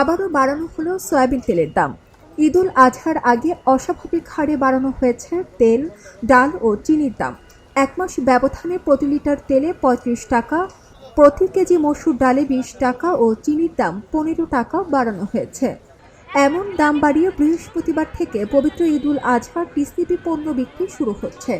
আবারও বাড়ানো হলো সয়াবিন তেলের দাম। ঈদুল আজহার আগে অস্বাভাবিক হারে বাড়ানো হয়েছে তেল, ডাল ও চিনির দাম। এক মাস ব্যবধানে প্রতি লিটার তেলে পঁয়ত্রিশ টাকা, প্রতি কেজি মসুর ডালে বিশ টাকা ও চিনির দাম পনেরো টাকা বাড়ানো হয়েছে। এমন দাম বাড়িয়ে বৃহস্পতিবার থেকে পবিত্র ঈদুল আজহার টিসিবি পণ্য বিক্রি শুরু হচ্ছে।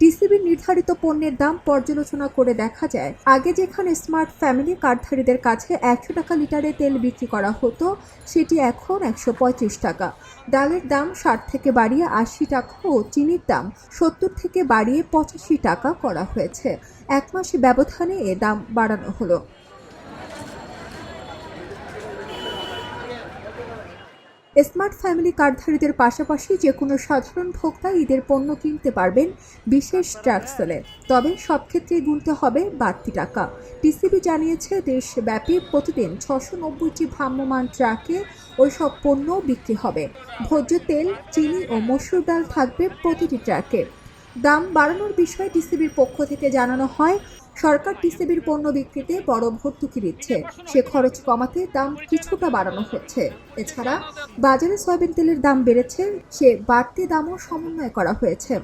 টিসিবির নির্ধারিত পণ্যের দাম পর্যালোচনা করে দেখা যায়, আগে যেখানে স্মার্ট ফ্যামিলি কার্ডধারীদের কাছে একশো টাকা লিটারে তেল বিক্রি করা হতো, সেটি এখন একশো পঁয়ত্রিশ টাকা। ডালের দাম ষাট থেকে বাড়িয়ে আশি টাকা ও চিনির দাম সত্তর থেকে বাড়িয়ে পঁচাশি টাকা করা হয়েছে। এক মাসে ব্যবধানে এ দাম বাড়ানো হলো। স্মার্ট ফ্যামিলি কার্ডধারীদের পাশাপাশি যে কোনো সাধারণ ভোক্তা ঈদের পণ্য কিনতে পারবেন বিশেষ ট্যাক্স সেলে তবে সব ক্ষেত্রেই গুনতে হবে বাড়তি টাকা। টিসিবি জানিয়েছে, দেশব্যাপী প্রতিদিন ছশো নব্বইটি ভ্রাম্যমান ট্রাকে ওই সব পণ্য বিক্রি হবে। ভোজ্য তেল, চিনি ও মসুর ডাল থাকবে প্রতিটি ট্রাকে। দাম বাড়ানোর বিষয়ে টিসিবির পক্ষ থেকে জানানো হয়, সরকার টিসিবির পণ্য বিক্রিতে বড় ভর্তুকি দিচ্ছে। সে খরচ কমাতে দাম কিছুটা বাড়ানো হচ্ছে। এছাড়া বাজারে সয়াবিন তেলের দাম বেড়েছে, সে বাড়তি দামও সমন্বয় করা হয়েছে।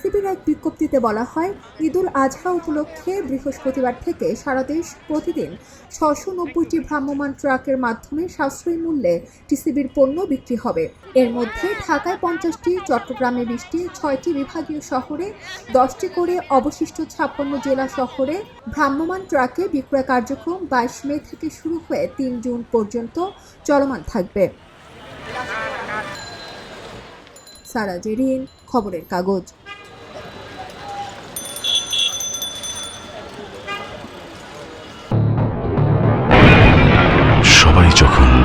টিসিবির এক বিজ্ঞপ্তিতে বলা হয়, ঈদুল আজহা উপলক্ষে বৃহস্পতিবার থেকে সারা দেশ প্রতিদিন ছশো নব্বইটি ভ্রাম্যমাণ ট্রাকের মাধ্যমে সাশ্রয়ী মূল্যে টিসিবির পণ্য বিক্রি হবে। এর মধ্যে ঢাকায় পঞ্চাশটি, চট্টগ্রামে বিশটি, ছয়টি বিভাগীয় শহরে দশটি করে অবশিষ্ট ছাপ্পান্ন জেলা শহরে ভ্রাম্যমাণ ট্রাকে বিক্রয় কার্যক্রম বাইশ মে থেকে শুরু হয়ে তিন জুন পর্যন্ত চলমান থাকবে। সারা জেরিন, খবরের কাগজ।